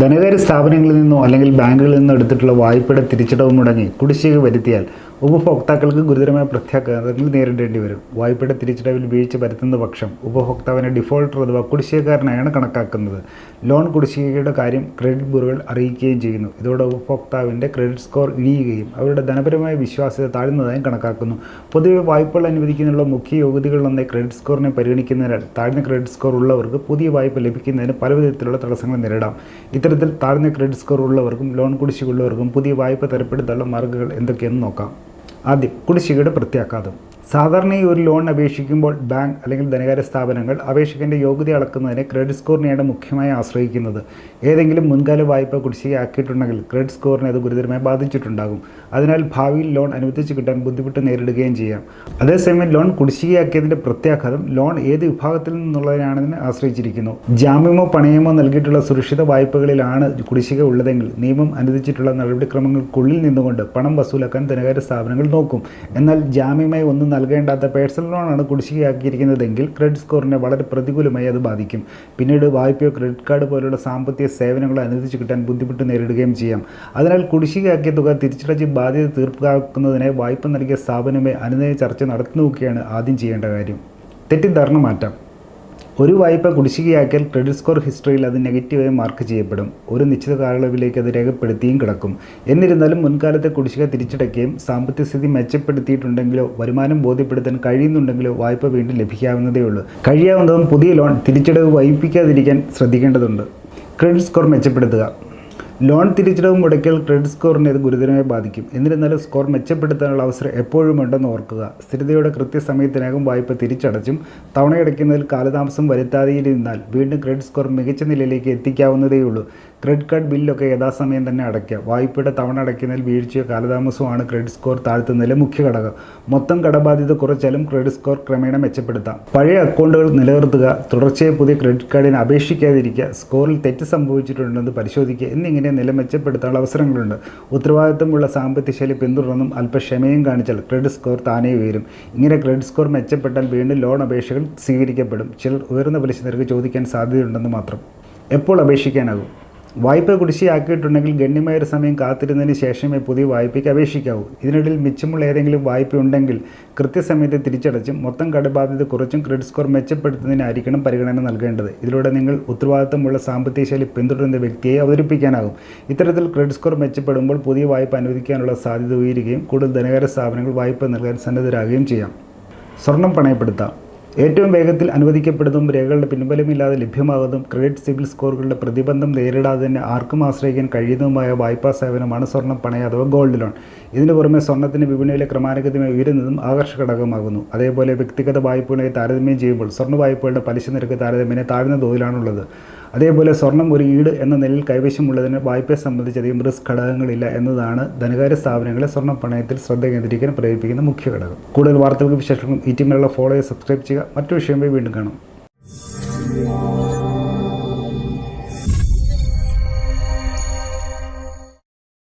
ധനകാര്യ സ്ഥാപനങ്ങളിൽ നിന്നോ അല്ലെങ്കിൽ ബാങ്കുകളിൽ നിന്നോ എടുത്തിട്ടുള്ള വായ്പയുടെ തിരിച്ചടവ് മുടങ്ങി കുടിശ്ശിക വരുത്തിയാൽ ഉപഭോക്താക്കൾക്ക് ഗുരുതരമായ പ്രത്യാഘാതങ്ങൾ നേരിടേണ്ടി വരും. വായ്പയുടെ തിരിച്ചടവിൽ വീഴ്ച വരുത്തുന്ന പക്ഷം ഉപഭോക്താവിനെ ഡിഫോൾട്ടർ അഥവാ കുടിശ്ശികക്കാരനായാണ് കണക്കാക്കുന്നത്. ലോൺ കുടിശ്ശികയുടെ കാര്യം ക്രെഡിറ്റ് ബ്യൂറോകൾ അറിയിക്കുകയും ചെയ്യുന്നു. ഇതോടെ ഉപഭോക്താവിന്റെ ക്രെഡിറ്റ് സ്കോർ ഇടിയുകയും അവരുടെ ധനപരമായ വിശ്വാസ്യത താഴ്ന്നതായും കണക്കാക്കുന്നു. പൊതുവെ വായ്പകൾ അനുവദിക്കുന്നതിനുള്ള മുഖ്യ യോഗ്യതകളിലൊന്നേ ക്രെഡിറ്റ് സ്കോറിനെ പരിഗണിക്കുന്നതിനാൽ താഴ്ന്ന ക്രെഡിറ്റ് സ്കോർ ഉള്ളവർക്ക് പുതിയ വായ്പ ലഭിക്കുന്നതിന് പലവിധത്തിലുള്ള തടസ്സങ്ങൾ നേരിടാം. ഇത്തരത്തിൽ താഴ്ന്ന ക്രെഡിറ്റ് സ്കോർ ഉള്ളവർക്കും ലോൺ കുടിശ്ശിക ഉള്ളവർക്കും പുതിയ വായ്പ തരപ്പെടുത്താനുള്ള മാർഗങ്ങൾ എന്തൊക്കെയെന്ന് നോക്കാം. ആദ്യം കുടിശ്ശികയുടെ പ്രത്യാഘാതം സാധാരണ ഈ ഒരു ലോൺ അപേക്ഷിക്കുമ്പോൾ ബാങ്ക് അല്ലെങ്കിൽ ധനകാര്യ സ്ഥാപനങ്ങൾ അപേക്ഷകന്റെ യോഗ്യത അളക്കുന്നതിന് ക്രെഡിറ്റ് സ്കോറിനെയാണ് മുഖ്യമായി ആശ്രയിക്കുന്നത്. ഏതെങ്കിലും മുൻകാല വായ്പ കുടിശ്ശികയാക്കിയിട്ടുണ്ടെങ്കിൽ ക്രെഡിറ്റ് സ്കോറിനെ അത് ഗുരുതരമായി ബാധിച്ചിട്ടുണ്ടാകും. അതിനാൽ ഭാവിയിൽ ലോൺ അനുവദിച്ച് കിട്ടാൻ ബുദ്ധിമുട്ട് നേരിടുകയും ചെയ്യാം. അതേസമയം ലോൺ കുടിശ്ശികയാക്കിയതിന്റെ പ്രത്യാഘാതം ലോൺ ഏത് വിഭാഗത്തിൽ നിന്നുള്ളതിനാണെന്ന് ആശ്രയിച്ചിരിക്കുന്നു. ജാമ്യമോ പണയമോ നൽകിയിട്ടുള്ള സുരക്ഷിത വായ്പകളിലാണ് കുടിശ്ശിക ഉള്ളതെങ്കിൽ നിയമം അനുവദിച്ചിട്ടുള്ള നടപടിക്രമങ്ങൾക്കുള്ളിൽ നിന്നുകൊണ്ട് പണം വസൂലാക്കാൻ ധനകാര്യ സ്ഥാപനങ്ങൾ നോക്കും. എന്നാൽ ജാമ്യമായി ഒന്നും നൽകേണ്ടാത്ത പേഴ്സണൽ ലോണാണ് കുടിശ്ശികയാക്കിയിരിക്കുന്നതെങ്കിൽ ക്രെഡിറ്റ് സ്കോറിനെ വളരെ പ്രതികൂലമായി അത് ബാധിക്കും. പിന്നീട് വായ്പയോ ക്രെഡിറ്റ് കാർഡ് പോലുള്ള സാമ്പത്തിക സേവനങ്ങളോ അനുവദിച്ച് കിട്ടാൻ ബുദ്ധിമുട്ട് നേരിടുകയും ചെയ്യാം. അതിനാൽ കുടിശ്ശികയാക്കിയ തുക തിരിച്ചടച്ച് ബാധ്യത തീർപ്പാക്കുന്നതിന് വായ്പ നൽകിയ സ്ഥാപനമേ അനുനയ ചർച്ച നടത്തി ആദ്യം ചെയ്യേണ്ട കാര്യം. തെറ്റിദ്ധാരണ മാറ്റാം. ഒരു വായ്പ കുടിശ്ശികയാക്കിയാൽ ക്രെഡിറ്റ് സ്കോർ ഹിസ്റ്ററിയിൽ അത് നെഗറ്റീവായി മാർക്ക് ചെയ്യപ്പെടും. ഒരു നിശ്ചിത കാലയളവിലേക്ക് അത് രേഖപ്പെടുത്തിയും കിടക്കും. എന്നിരുന്നാലും മുൻകാലത്തെ കുടിശ്ശിക തിരിച്ചടയ്ക്കുകയും സാമ്പത്തിക സ്ഥിതി മെച്ചപ്പെടുത്തിയിട്ടുണ്ടെങ്കിലോ വരുമാനം ബോധ്യപ്പെടുത്താൻ കഴിയുന്നുണ്ടെങ്കിലോ വായ്പ വീണ്ടും ലഭിക്കാവുന്നതേ ഉള്ളൂ. കഴിയാവുന്നതും പുതിയ ലോൺ തിരിച്ചടവ് വൈപ്പിക്കാതിരിക്കാൻ ശ്രദ്ധിക്കേണ്ടതുണ്ട്. ക്രെഡിറ്റ് സ്കോർ മെച്ചപ്പെടുത്തുക. ലോൺ തിരിച്ചടവ് മുടക്കിയാൽ ക്രെഡിറ്റ് സ്കോറിനെ ഇത് ഗുരുതരമായി ബാധിക്കും. എന്നിരുന്നാലും സ്കോർ മെച്ചപ്പെടുത്താനുള്ള അവസരം എപ്പോഴും ഉണ്ടെന്ന് ഓർക്കുക. സ്ഥിരതയോടെ കൃത്യസമയത്തിനകം വായ്പ തിരിച്ചടച്ചും തവണയടയ്ക്കുന്നതിൽ കാലതാമസം വരുത്താതെയിരുന്നാൽ വീണ്ടും ക്രെഡിറ്റ് സ്കോർ മികച്ച നിലയിലേക്ക് എത്തിക്കാവുന്നതേയുള്ളൂ. ക്രെഡിറ്റ് കാർഡ് ബില്ലൊക്കെ യഥാസമയം തന്നെ അടയ്ക്കുക. വായ്പയുടെ തവണ അടയ്ക്കുന്നതിൽ വീഴ്ചയോ കാലതാമസമാണ് ക്രെഡിറ്റ് സ്കോർ താഴ്ത്തുന്നതിലെ മുഖ്യ ഘടകം. മൊത്തം കടബാധ്യത കുറച്ചാലും ക്രെഡിറ്റ് സ്കോർ ക്രമേണ മെച്ചപ്പെടുത്താം. പഴയ അക്കൗണ്ടുകൾ നിലനിർത്തുക തുടർച്ചയായി പുതിയ ക്രെഡിറ്റ് കാർഡിന് അപേക്ഷിക്കാതിരിക്കുക സ്കോറിൽ തെറ്റ് സംഭവിച്ചിട്ടുണ്ടെന്ന് പരിശോധിക്കുക എന്നിങ്ങനെ നില മെച്ചപ്പെടുത്താനുള്ള അവസരങ്ങളുണ്ട്. ഉത്തരവാദിത്തമുള്ള സാമ്പത്തിക ശൈലി പിന്തുടർന്നും അല്പക്ഷമയും കാണിച്ചാൽ ക്രെഡിറ്റ് സ്കോർ താനേ ഉയരും. ഇങ്ങനെ ക്രെഡിറ്റ് സ്കോർ മെച്ചപ്പെട്ടാൽ വീണ്ടും ലോൺ അപേക്ഷകൾ സ്വീകരിക്കപ്പെടും. ചിലർ ഉയർന്ന പലിശ നിരക്ക് ചോദിക്കാൻ സാധ്യതയുണ്ടെന്ന് മാത്രം. എപ്പോൾ അപേക്ഷിക്കാനാകും? വായ്പ കുടിശ്ശിയാക്കിയിട്ടുണ്ടെങ്കിൽ ഗണ്യമായ ഒരു സമയം കാത്തിരുന്നതിന് ശേഷമേ പുതിയ വായ്പയ്ക്ക് അപേക്ഷിക്കാവൂ. ഇതിനിടയിൽ മിച്ചമുള്ള ഏതെങ്കിലും വായ്പ ഉണ്ടെങ്കിൽ കൃത്യസമയത്ത് തിരിച്ചടച്ചും മൊത്തം കടബാധ്യത കുറച്ചും ക്രെഡിറ്റ് സ്കോർ മെച്ചപ്പെടുത്തുന്നതിനായിരിക്കണം പരിഗണന നൽകേണ്ടത്. ഇതിലൂടെ നിങ്ങൾ ഉത്തരവാദിത്തമുള്ള സാമ്പത്തിക ശൈലി പിന്തുടരുന്ന വ്യക്തിയെ അവതരിപ്പിക്കാനാകും. ഇത്തരത്തിൽ ക്രെഡിറ്റ് സ്കോർ മെച്ചപ്പെടുമ്പോൾ പുതിയ വായ്പ അനുവദിക്കാനുള്ള സാധ്യത ഉയരുകയും കൂടുതൽ ധനകാര്യ സ്ഥാപനങ്ങൾ വായ്പ നൽകാൻ സന്നദ്ധരാകുകയും ചെയ്യാം. സ്വർണം പണയപ്പെടുത്താം. ഏറ്റവും വേഗത്തിൽ അനുവദിക്കപ്പെടുന്നതും രേഖകളുടെ പിൻബലമില്ലാതെ ലഭ്യമാകുന്നതും ക്രെഡിറ്റ് സിവിൽ സ്കോറുകളുടെ പ്രതിബന്ധം നേരിടാതെ തന്നെ ആർക്കും ആശ്രയിക്കാൻ കഴിയുന്നതുമായ വായ്പാ സേവനമാണ് സ്വർണം പണയം അഥവാ ഗോൾഡ് ലോൺ ഇതിനു പുറമെ സ്വർണത്തിന് വിപണിയിലെ ക്രമാനുഗതമായി ഉയരുന്നതും ആകർഷക ഘടകമാകുന്നു അതേപോലെ വ്യക്തിഗത വായ്പകളെ താരതമ്യം ചെയ്യുമ്പോൾ സ്വർണ വായ്പകളുടെ പലിശ നിരക്ക് താരതമ്യേന താഴ്ന്ന തോതിലാണുള്ളത്. അതേപോലെ സ്വർണം ഒരു ഈട് എന്ന നിലയിൽ കൈവശമുള്ളതിന് വായ്പയെ സംബന്ധിച്ചധികം റിസ്ക് ഘടകങ്ങളില്ല എന്നതാണ് ധനകാര്യ സ്ഥാപനങ്ങളെ സ്വർണ പണയത്തിൽ ശ്രദ്ധ കേന്ദ്രീകരിക്കാൻ പ്രേരിപ്പിക്കുന്ന മുഖ്യ ഘടകം. കൂടുതൽ വാർത്തകൾക്ക് വിശേഷങ്ങളും ഈ ടീമിലുള്ള ഫോളോയെ സബ്സ്ക്രൈബ് ചെയ്യുക. മറ്റു വിഷയമായി വീണ്ടും കാണാം.